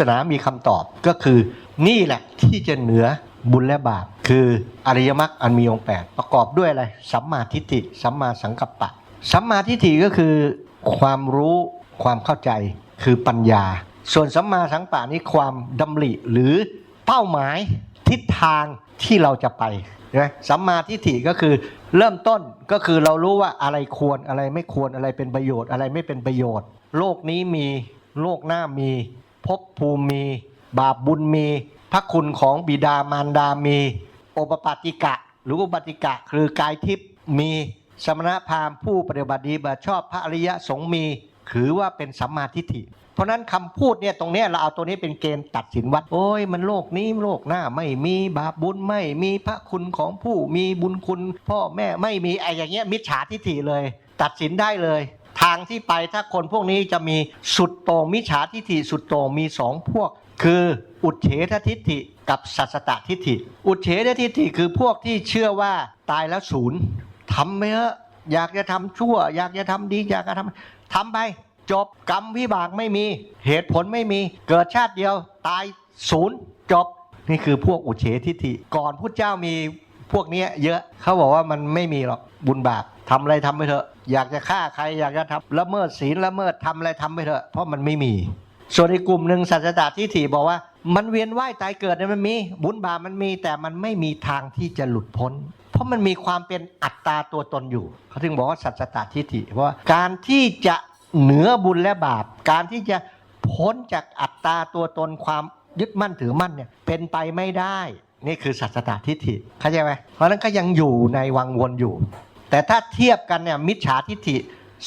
ศาสนามีคำตอบก็คือนี่แหละที่จะเหนือบุญและบาป คืออริยมรรคอันมีองค์แปดประกอบด้วยอะไรสัมมาทิฏฐิสัมมาสังกัปปะสัมมาทิฏฐิก็คือความรู้ความเข้าใจคือปัญญา ส่วนสัมมาสังกัปปะนี่ความดำริหรือเป้าหมายทิศทางที่เราจะไปใช่ไหมสัมมาทิฏฐิก็คือเริ่มต้นก็คือเรารู้ว่าอะไรควรอะไรไม่ควรอะไรเป็นประโยชน์อะไรไม่เป็นประโยชน์ โลกนี้มีโลกหน้ามี ภพภูมิมี บาปบุญมี พระคุณของบิดามารดามี โอปปาติกะ หรืออุปปาติกะ คือกายทิพย์มีสมณพราหมณ์ผู้ปฏิบัติดีบัติชอบพระอริยสงฆ์มีถือว่าเป็นสัมมาทิฏฐิ เพราะนั้นคำพูดเนี่ยตรงนี้เราเอาตัวนี้เป็นเกณฑ์ตัดสินวัดโอ้ยมันโลกนี้โลกหน้าไม่มีบาปบุญไม่มีพระคุณของผู้มีบุญคุณ พ่อแม่ไม่มีไอ้อย่างเงี้ยมิจฉาทิฏฐิเลย ตัดสินได้เลย ทางที่ไปถ้าคนพวกนี้จะมีสุดโต่งมิจฉาทิฏฐิสุดโต่งมีสองพวก คืออุดเฉททิฏฐิกับสัสตทิฏฐิ อุดเฉททิฏฐิคือพวกที่เชื่อว่าตายแล้วศูนย์ทำไปเถอะอยากจะทำชั่ว อยากจะทำดีอยากจะทำทำไป จบกรรมวิบากไม่มีเหตุผลไม่มีเกิดชาติเดียวตายศูนย์จบนี่คือพวกอุเฉทิฏฐิก่อนพุทธเจ้ามีพวกนี้เยอะเขาบอกว่ามันไม่มีหรอกบุญบาป ทำอะไรทำไปเถอะ อยากจะฆ่าใครอยากจะทำละเมิดศีลละเมิดทำอะไรทำไปเถอะ เพราะมันไม่มี ส่วนอีกกลุ่มหนึ่งศาสัจตทิฏฐิบอกว่า มันเวียนว่ายตายเกิดเนี่ยมันมี บุญบาปมันมีแต่มันไม่มีทางที่จะหลุดพ้น เพราะมันมีความเป็นอัตตาตัวตนอยู่ เขาถึงบอกว่าสัจตทิฏฐิเพราะว่าการที่จะเหนือบุญและบาป การที่จะพ้นจากอัตตาตัวตนความยึดมั่นถือมั่นเนี่ยเป็นไปไม่ได้ นี่คือสัจตทิฏฐิเข้าใจไหมเพราะนั้นก็ยังอยู่ในวังวนอยู่ แต่ถ้าเทียบกันเนี่ยมิจฉาทิฏฐิ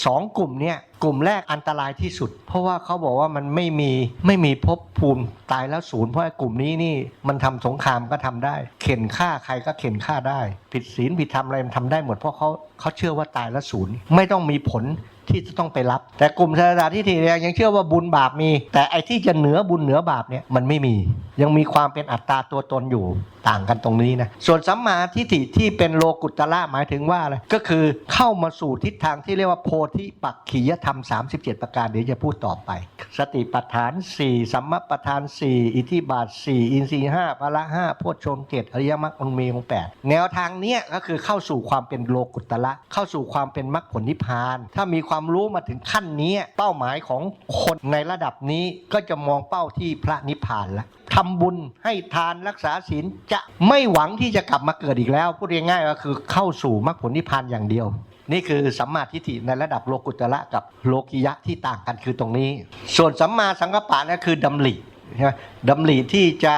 สองกลุ่มเนี่ยกลุ่มแรกอันตรายที่สุด เพราะว่าเขาบอกว่ามันไม่มีไม่มีภพภูมิตายแล้วศูนย์เพราะกลุ่มนี้นี่มันทำสงครามก็ทำได้ เข็นฆ่าใครก็เข็นฆ่าได้ ผิดศีลผิดธรรมอะไรมันทำได้หมดเพราะเขาเขาเชื่อว่าตายแล้วศูนย์ไม่ต้องมีผล ที่จะต้องไปรับ แต่กลุ่มสัตทิฏฐิเนี่ยยังเชื่อว่าบุญบาปมี แต่ไอ้ที่จะเหนือบุญเหนือบาปเนี่ยมันไม่มี ยังมีความเป็นอัตตาตัวตนอยู่ต่างกันตรงนี้นะส่วนสัมมาทิฏฐิที่เป็นโลกุตละหมายถึงว่าอะไรก็คือเข้ามาสู่ทิศทางที่เรียกว่าโพธิปักขียธรรม 37 ประการเดี๋ยวจะพูดต่อไป สติปัฏฐาน 4 สัมมาปัฏฐาน 4 อิทธิบาท 4 อินทรีย์5พละ5โพชฌงเจ็ดอริยมรรคองมีองแปดแนวทางเนี้ยก็คือเข้าสู่ความเป็นโลกุตละเข้าสู่ความเป็นมรรคผลนิพพาน ถ้ามีความความรู้มาถึงขั้นนี้เป้าหมายของคนในระดับนี้ก็จะมองเป้าที่พระนิพพานแล้วทำบุญให้ทานรักษาศีลจะไม่หวังที่จะกลับมาเกิดอีกแล้วพูดง่ายๆก็คือเข้าสู่มรรคผลนิพพานอย่างเดียว นี่คือสัมมาทิฏฐิในระดับโลกุตระกับโลกิยะที่ต่างกันคือตรงนี้ ส่วนสัมมาสังกัปปะนั่นคือดำริใช่ไหมดำริที่จะ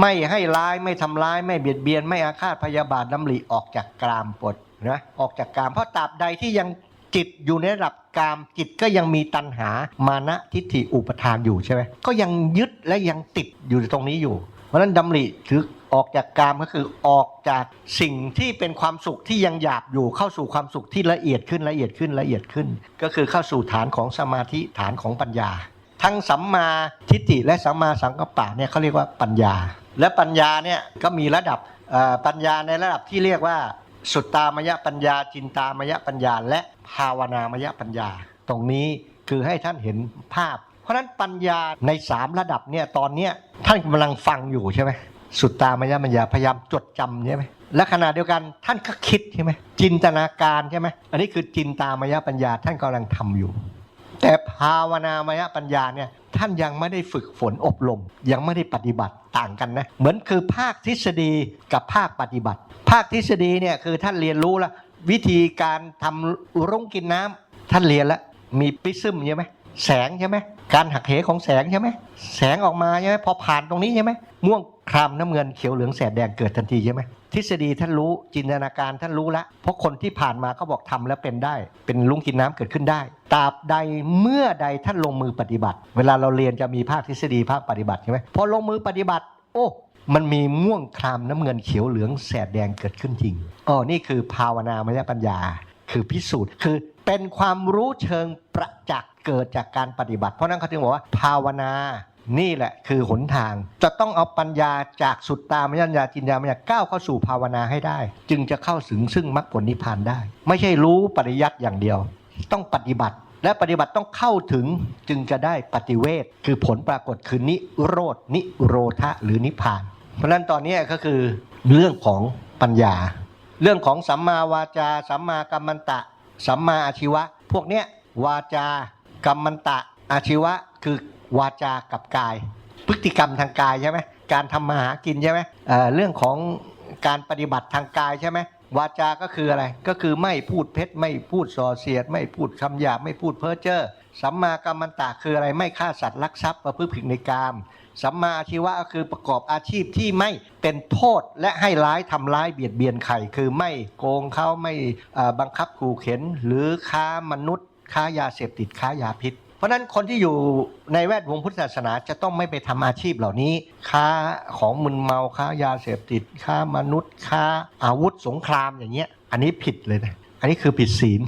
ไม่ให้ร้ายไม่ทำร้าย ไม่เบียดเบียน ไม่อาฆาตพยาบาทดำริออกจากกรามปดนะออกจากกรามเพราะตราบใดที่ยัง จิตอยู่ในระดับกามจิตก็ยังมีตัณหามานะทิฏฐิอุปทานอยู่ใช่ไหมก็ยังยึดและยังติดอยู่ตรงนี้อยู่ เพราะฉะนั้นดำริคือออกจากกามก็คือออกจากสิ่งที่เป็นความสุขที่ยังหยาบอยู่เข้าสู่ความสุขที่ละเอียดขึ้นละเอียดขึ้นละเอียดขึ้น ก็คือเข้าสู่ฐานของสมาธิฐานของปัญญา ทั้งสัมมาทิฏฐิและสัมมาสังกัปปะเนี่ยเขาเรียกว่าปัญญา และปัญญาเนี่ยก็มีระดับปัญญาในระดับที่เรียกว่า สุตตามยปัญญา จินตามยปัญญา และภาวนามยปัญญา ตรงนี้คือให้ท่านเห็นภาพ เพราะฉะนั้นปัญญาในสามระดับเนี่ยตอนเนี้ยท่านกำลังฟังอยู่ใช่ไหมสุตตามยปัญญาพยายามจดจำใช่ไหมและขณะเดียวกันท่านก็คิดใช่ไหมจินตนาการใช่ไหมอันนี้คือจินตามยปัญญาท่านกำลังทำอยู่ แต่ภาวนามยปัญญาเนี่ยท่านยังไม่ได้ฝึกฝนอบรม ยังไม่ได้ปฏิบัติ ต่างกันนะ เหมือนคือภาคทฤษฎีกับภาคปฏิบัติ ภาคทฤษฎีเนี่ยคือท่านเรียนรู้แล้ววิธีการทำรุ้งกินน้ำท่านเรียนแล้วมีปิซึมใช่ไหมแสงใช่ไหมการหักเหของแสงใช่ไหมแสงออกมาใช่ไหมพอผ่านตรงนี้ใช่ไหมม่วงครามน้ำเงินเขียวเหลืองแสดแดงเกิดทันทีใช่ไหม ทฤษฎีท่านรู้จินตนาการท่านรู้แล้วเพราะคนที่ผ่านมาเขาบอกทำแล้วเป็นได้ เป็นลุงกินน้ำเกิดขึ้นได้ตราบใดเมื่อใดท่านลงมือปฏิบัติ เวลาเราเรียนจะมีภาคทฤษฎีภาคปฏิบัติใช่ไหมพอลงมือปฏิบัติ โอ้มันมีม่วงครามน้ำเงินเขียวเหลืองแสดแดงเกิดขึ้นจริงอ๋อนี่คือภาวนามยปัญญา คือพิสูจน์คือเป็นความรู้เชิงประจักษ์เกิดจากการปฏิบัติ เพราะนั้นเขาถึงบอกว่าภาวนา นี่แหละคือหนทาง จะต้องเอาปัญญาจากสุดตามยัญญาจินญามญญาก้าวเข้าสู่ภาวนาให้ได้ จึงจะเข้าถึงซึ่งมรรคผลนิพพานได้ ไม่ใช่รู้ปริยัติอย่างเดียว ต้องปฏิบัติ และปฏิบัติต้องเข้าถึงจึงจะได้ปฏิเวทคือผลปรากฏคือนิโรธนิโรธะหรือนิพพาน เพราะฉะนั้นตอนนี้ก็คือเรื่องของปัญญา เรื่องของสัมมาวาจาสัมมากัมมันตะ สัมมาอาชีวะ พวกเนี้ยวาจากัมมันตะอาชีวะคือ วาจากับกาย พฤติกรรมทางกายใช่ไหมการทำมาหากินใช่ไหมเเรื่องของการปฏิบัติทางกายใช่ไหมวาจาก็คืออะไรก็คือไม่พูดเท็จไม่พูดส่อเสียด ไม่พูดคำหยาบไม่พูดเพ้อเจ้อสัมมากัมมันตะคืออะไรไม่ฆ่าสัตว์ลักทรัพย์ประพฤติผิดในกามสัมมาอาชีวะก็คือประกอบอาชีพที่ไม่เป็นโทษและให้ร้ายทำร้ายเบียดเบียนใครคือไม่โกงเขาไม่บังคับขู่เข็น หรือค้ามนุษย์ ค้ายาเสพติดค้ายาพิษ เพราะนั้นคนที่อยู่ในแวดวงพุทธศาสนาจะต้องไม่ไปทำอาชีพเหล่านี้ ค้าของมึนเมาค้ายาเสพติดค้ามนุษย์ค้าอาวุธสงครามอย่างเงี้ย อันนี้ผิดเลยนะอันนี้คือผิดศีล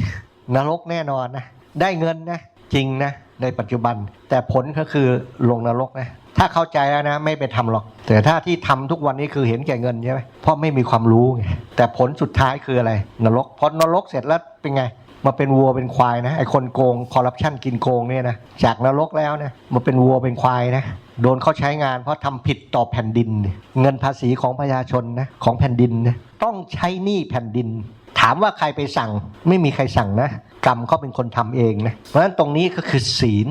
นรกแน่นอนนะได้เงินนะจริงนะในปัจจุบัน แต่ผลก็คือลงนรกนะถ้าเข้าใจแล้วนะไม่ไปทำหรอก แต่ถ้าที่ทำทุกวันนี้คือเห็นแก่เงินใช่ไหมเพราะไม่มีความรู้ไงแต่ผลสุดท้ายคืออะไร นรกพอนรกเสร็จแล้วเป็นไง มาเป็นวัวเป็นควายนะไอคนโกงคอร์รัปชันกินโกงเนี่ยนะจากนรกแล้วนะมาเป็นวัวเป็นควายนะโดนเขาใช้งานเพราะทำผิดต่อแผ่นดิน เงินภาษีของประชาชนนะของแผ่นดินนะต้องใช้หนี้แผ่นดิน ถามว่าใครไปสั่งไม่มีใครสั่งนะ กรรมเขาเป็นคนทำเองนะเพราะฉะนั้นตรงนี้ก็คือศีล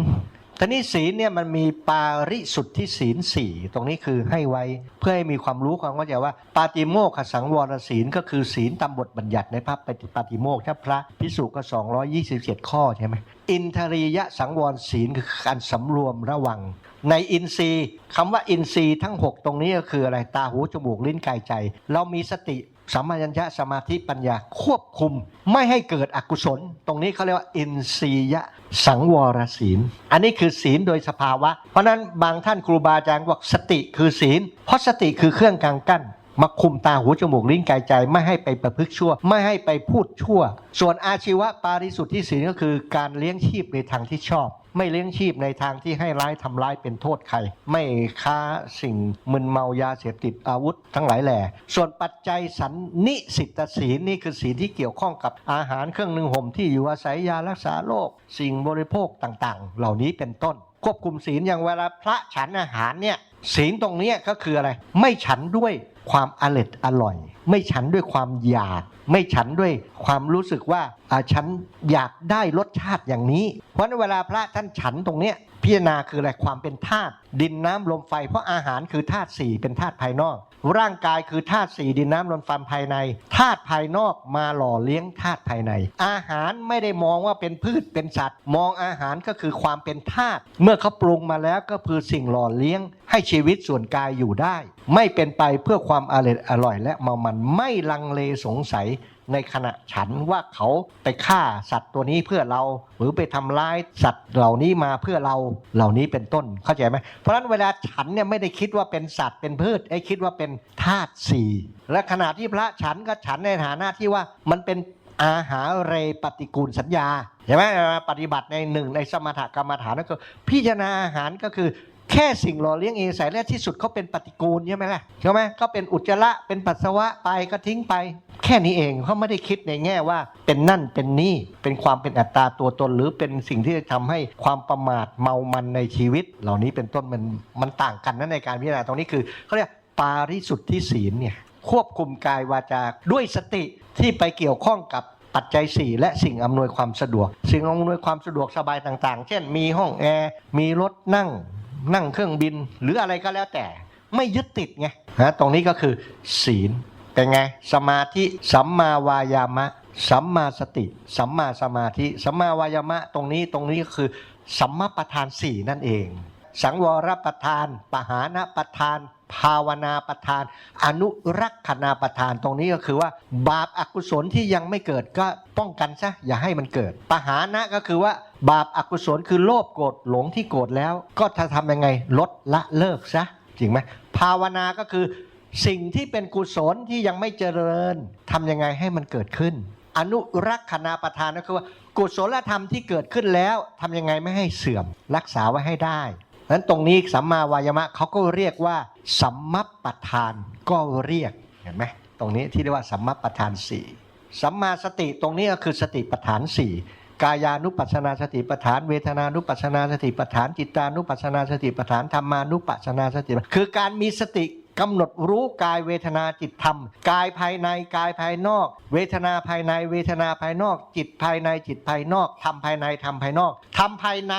ทีนี้ศีลเนี่ยมันมีปาริสุทธิศีลสี่ตรงนี้คือให้ไว้เพื่อให้มีความรู้ความเข้าใจว่า ปาติโมกขสังวรศีลก็คือศีลตามบทบัญญัติในพระปาติโมกข์ถ้าพระพิสุก็ 227 ข้อใช่ไหมอินทรียะสังวรศีลคือการสำรวมระวัง ในอินทรีย์คำว่าอินทรีย์ทั้ง 6 ตรงนี้ก็คืออะไรตาหูจมูกลิ้นกายใจ เรามีสติสัมมาญญะสมาธิปัญญาควบคุม ไม่ให้เกิดอกุศล ตรงนี้เขาเรียกว่า อินทรียะสังวรศีล อันนี้คือศีลโดยสภาวะ เพราะฉะนั้นบางท่านครูบาอาจารย์บอกสติคือศีล เพราะสติคือเครื่องกลางกั้น มาคุมตาหูจมูกลิ้นกายใจ ไม่ให้ไปประพฤกชั่ว ไม่ให้ไปพูดชั่ว ส่วนอาชีวะปาริสุทธิศีลก็คือการเลี้ยงชีพในทางที่ชอบ ไม่เลี้ยงชีพในทางที่ให้ร้ายทำร้ายเป็นโทษใคร ไม่ค้าสิ่งมึนเมายาเสพติดอาวุธทั้งหลายแหล่ส่วนปัจจัยสันนิสิตศีลนี่คือศีลที่เกี่ยวข้องกับอาหารเครื่องนึ่งห่มที่อยู่อาศัยยารักษาโรคสิ่งบริโภคต่างๆ เหล่านี้เป็นต้น ควบคุมศีลอย่างเวลาพระฉันอาหารเนี่ยศีลตรงนี้ก็คืออะไร ไม่ฉันด้วยความอร็ดอร่อย ไม่ฉันด้วยความอยาก ไม่ฉันด้วยความรู้สึกว่าฉันอยากได้รสชาติอย่างนี้ เพราะฉะนั้นเวลาพระท่านฉันตรงเนี้ยพิจารณาคืออะไรความเป็นธาตุดินน้ำลมไฟเพราะอาหารคือธาตุสี่เป็นธาตุภายนอก ร่างกายคือธาตุสี่ดินน้ำลมไฟภายในธาตุภายนอกมาหล่อเลี้ยงธาตุภายใน อาหารไม่ได้มองว่าเป็นพืชเป็นสัตว์ มองอาหารก็คือความเป็นธาตุเมื่อเขาปรุงมาแล้วก็คือสิ่งหล่อเลี้ยง ให้ชีวิตส่วนกายอยู่ได้ ไม่เป็นไปเพื่อความอร่อยอร่อยและเมามันไม่ลังเลสงสัย ในขณะฉันว่าเขาไปฆ่าสัตว์ตัวนี้เพื่อเรา หรือไปทำร้ายสัตว์เหล่านี้มาเพื่อเราเหล่านี้เป็นต้นเข้าใจไหมเพราะฉะนั้นเวลาฉันเนี่ยไม่ได้คิดว่าเป็นสัตว์เป็นพืชไอ้คิดว่าเป็นธาตุสี่และขณะที่พระฉันก็ฉันในฐานะที่ว่ามันเป็นอาหารเรปฏิกูลสัญญาใช่ไหมปฏิบัติในหนึ่งในสมถกรรมฐานนั่นก็พิจารณาอาหารก็คือ แค่สิ่งหล่อเลี้ยงเองสายแรกที่สุดเขาเป็นปฏิกูลใช่ไหมล่ะใช่ไหมก็เป็นอุจจาระเป็นปัสสาวะไปก็ทิ้งไป แค่นี้เองเขาไม่ได้คิดในแง่ว่าเป็นนั่นเป็นนี่เป็นความเป็นอัตตาตัวตน หรือเป็นสิ่งที่จะทำให้ความประมาทเมามันในชีวิต เหล่านี้เป็นต้นมันมันต่างกันนะในการพิจารณาตรงนี้คือเขาเรียกปาริสุทธิศีลเนี่ยควบคุมกายวาจาด้วยสติที่ไปเกี่ยวข้องกับปัจจัย 4 และสิ่งอำนวยความสะดวก สิ่งอำนวยความสะดวกสบายต่าง ๆ เช่น มีห้องแอร์ มีรถนั่ง นั่งเครื่องบินหรืออะไรก็แล้วแต่ ไม่ยึดติดไงนะตรงนี้ก็คือ ศีลเป็นไง สมาธิสัมมาวายามะ สัมมาสติ สัมมาสมาธิ สัมมาวายามะ ตรงนี้ตรงนี้ก็คือ สัมมาประธานสี่นั่นเอง สังวรประธานปหานะประธาน ภาวนาประธาน อนุรักษณาประธานตรงนี้ก็คือว่า บาปอากุศลที่ยังไม่เกิดก็ป้องกันซะอย่าให้มันเกิดปหานะก็คือว่าบาปอากุศลคือโลภโกรธหลงที่โกรธแล้ว ก็จะทำยังไงลดละเลิกซะจริงไหมภาวนาก็คือสิ่งที่เป็นกุศลที่ยังไม่เจริญทำยังไงให้มันเกิดขึ้น อนุรักษณาประทานก็คือว่ากุศลธรรมที่เกิดขึ้นแล้วทำยังไงไม่ให้เสื่อม รักษาไว้ให้ได้ นั้นตรงนี้สัมมาวายามะเขาก็เรียกว่า สัมมัปปทานก็เรียกเห็นไหมตรงนี้ที่เรียกว่าสัมมัปปทานสี่สัมมาสติตรงนี้ก็คือสติปัฏฐานสี่กายานุปัสนาสติปัฏฐาน เวทนานุปัสนาสติปัฏฐาน จิตานุปัสนาสติปัฏฐานธรรมานุปัสนาสติคือการมีสติกำหนดรู้กายเวทนาจิตธรรม กายภายในกายภายนอก เวทนาภายในเวทนาภายนอก จิตภายในจิตภายนอกธรรมภายในธรรมภายนอกธรรมภายใน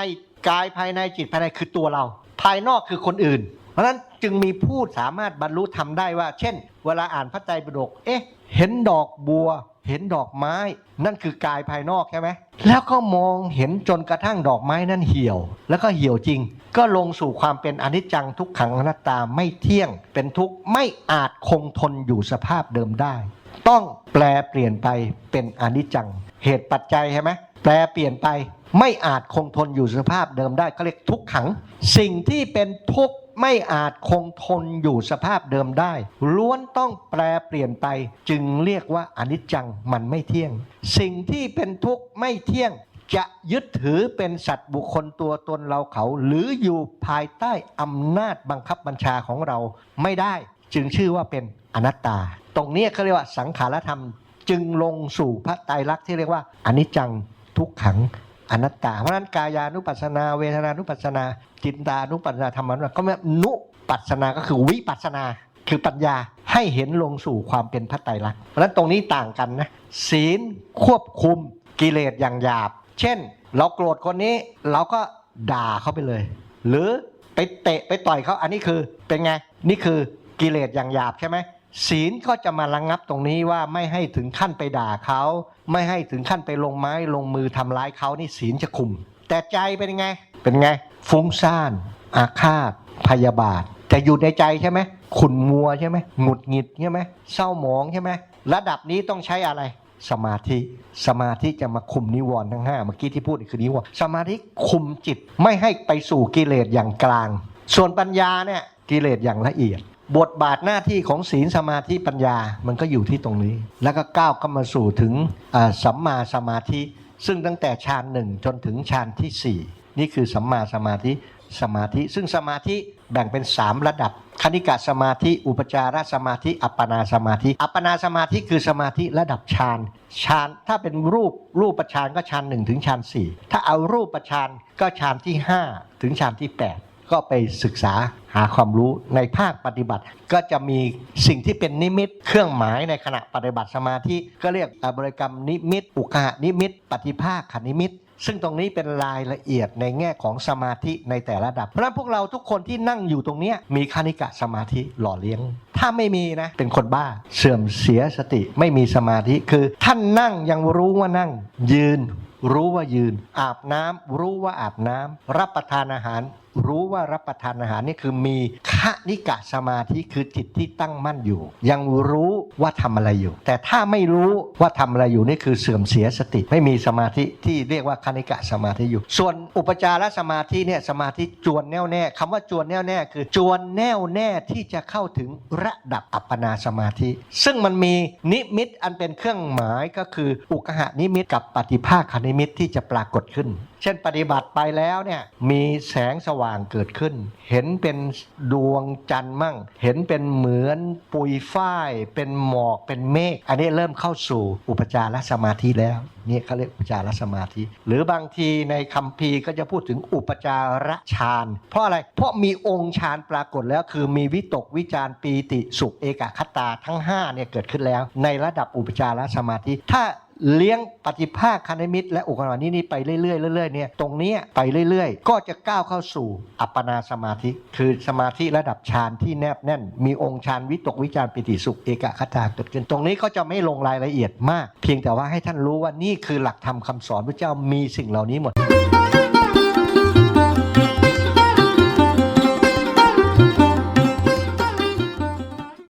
กายภายในจิตภายในคือตัวเรา ภายนอกคือคนอื่น เพราะนั้นจึงมีผู้สามารถบรรลุธรรมได้ว่า เช่น เวลาอ่านพระไตรปิฎกเอ๊ะ เห็นดอกบัว เห็นดอกไม้ นั่นคือกายภายนอกใช่ไหมแล้วก็มองเห็นจนกระทั่งดอกไม้นั้นเหี่ยว แล้วก็เหี่ยวจริง ก็ลงสู่ความเป็นอนิจจังทุกขังอนัตตาไม่เที่ยง เป็นทุกข์ไม่อาจคงทนอยู่สภาพเดิมได้ ต้องแปลเปลี่ยนไปเป็นอนิจจัง เหตุปัจจัยใช่ไหมแปลเปลี่ยนไป ไม่อาจคงทนอยู่สภาพเดิมได้เขาเรียกทุกขัง สิ่งที่เป็นทุกข์ไม่อาจคงทนอยู่สภาพเดิมได้ล้วนต้องแปลเปลี่ยนไป จึงเรียกว่าอนิจจังมันไม่เที่ยง สิ่งที่เป็นทุกข์ไม่เที่ยง จะยึดถือเป็นสัตว์บุคคลตัวตนเราเขา หรืออยู่ภายใต้อำนาจบังคับบัญชาของเราไม่ได้ จึงชื่อว่าเป็นอนัตตา ตรงนี้เขาเรียกว่าสังขารธรรม จึงลงสู่พระไตรลักษณ์ที่เรียกว่าอนิจจังทุกขัง อนัตตา เพราะนั้นกายานุปัสสนา เวทนานุปัสสนา จินตานุปัสสนาธรรมานุปัสสนาก็ไม่นุปัสสนาก็คือวิปัสสนา คือปัญญาให้เห็นลงสู่ความเป็นพระไตรลักษณ์เพราะนั้นตรงนี้ต่างกันนะศีลควบคุมกิเลสอย่างหยาบ เช่น เราโกรธคนนี้เราก็ด่าเขาไปเลย หรือไปเตะไปต่อยเขาอันนี้คือเป็นไงนี่คือกิเลสอย่างหยาบใช่ไหม ศีลก็จะมาระงงับตรงนี้ว่าไม่ให้ถึงขั้นไปด่าเขา ไม่ให้ถึงขั้นไปลงไม้ลงมือทำร้ายเขานี่ศีลจะคุม แต่ใจเป็นไง เป็นไง ฟุ้งซ่าน อาฆาต พยาบาท แต่อยู่ในใจใช่ไหมขุนมัวใช่ไหมหงุดหงิดใช่ไหมเศร้าหมองใช่ไหมระดับนี้ต้องใช้อะไรสมาธิ สมาธิจะมาคุมนิวรณ์ทั้งห้าเมื่อกี้ที่พูดคือนิวรณ์สมาธิคุมจิตไม่ให้ไปสู่กิเลสอย่างกลาง ส่วนปัญญาเนี่ยกิเลสอย่างละเอียด บทบาทหน้าที่ของศีลสมาธิปัญญามันก็อยู่ที่ตรงนี้ แล้วก็ก้าวเข้ามาสู่ถึงสัมมาสมาธิ ซึ่งตั้งแต่ฌานหนึ่งจนถึงฌานที่สี่นี่คือสัมมาสมาธิสมาธิ ซึ่งสมาธิแบ่งเป็น 3 ระดับ คณิกะสมาธิ อุปจารสมาธิ อัปปนาสมาธิ อัปปนาสมาธิคือสมาธิระดับฌานฌานถ้าเป็นรูปรูปฌานก็ฌานหนึ่งถึงฌานสี่ถ้าเอารูปฌานก็ฌานที่ 5 ถึงฌานที่ 8 ก็ไปศึกษาหาความรู้ในภาคปฏิบัติ ก็จะมีสิ่งที่เป็นนิมิตเครื่องหมายในขณะปฏิบัติสมาธิก็เรียกอบริกรรมนิมิต อุกหะนิมิต ปฏิภาคขนิมิต ซึ่งตรงนี้เป็นรายละเอียดในแง่ของสมาธิในแต่ละระดับ เพราะฉะนั้นพวกเราทุกคนที่นั่งอยู่ตรงนี้มีคณิกะสมาธิหล่อเลี้ยง ถ้าไม่มีนะเป็นคนบ้าเสื่อมเสียสติไม่มีสมาธิคือ ท่านนั่งยังรู้ว่านั่ง ยืนรู้ว่ายืน อาบน้ำรู้ว่าอาบน้ำรับประทานอาหาร รู้ว่ารับประทานอาหารนี่คือมีคณิกะสมาธิคือจิตที่ตั้งมั่นอยู่ ยังรู้ว่าทำอะไรอยู่ แต่ถ้าไม่รู้ว่าทำอะไรอยู่นี่คือเสื่อมเสียสติ ไม่มีสมาธิที่เรียกว่าคณิกะสมาธิอยู่ ส่วนอุปจารสมาธิเนี่ยสมาธิจวนแน่วแน่คำว่าจวนแน่วแน่คือจวนแน่วแน่ที่จะเข้าถึงระดับอัปปนาสมาธิ ซึ่งมันมีนิมิตอันเป็นเครื่องหมายก็คืออุกหะนิมิตกับปฏิภาคนิมิตที่จะปรากฏขึ้น เช่นปฏิบัติไปแล้วเนี่ยมีแสงสว่างเกิดขึ้น เห็นเป็นดวงจันทร์มั่ง เห็นเป็นเหมือนปุยฝ้าย เป็นหมอกเป็นเมฆอันนี้เริ่มเข้าสู่อุปจารสมาธิแล้วนี่เขาเรียกอุปจารสมาธิ หรือบางทีในคัมภีร์ก็จะพูดถึงอุปจารฌานเพราะอะไรเพราะมีองค์ฌานปรากฏแล้ว คือมีวิตกวิจารปีติสุขเอกคตาทั้ง5เนี่ยเกิดขึ้นแล้ว ในระดับอุปจารสมาธิ ถ้า เลี้ยงปฏิภาคคณิมิตและอุกรณินี้ไปเรื่อยๆเรื่อยๆเนี่ยตรงนี้ไปเรื่อยๆ ก็จะก้าวเข้าสู่อัปปนาสมาธิ คือสมาธิระดับฌานที่แนบแน่น มีองค์ฌานวิตกวิจารปิติสุขเอกคตาเกิดขึ้นตรงนี้ก็จะไม่ลงรายละเอียดมาก เพียงแต่ว่าให้ท่านรู้ว่านี่คือหลักธรรมคำสอนพระเจ้ามีสิ่งเหล่านี้หมด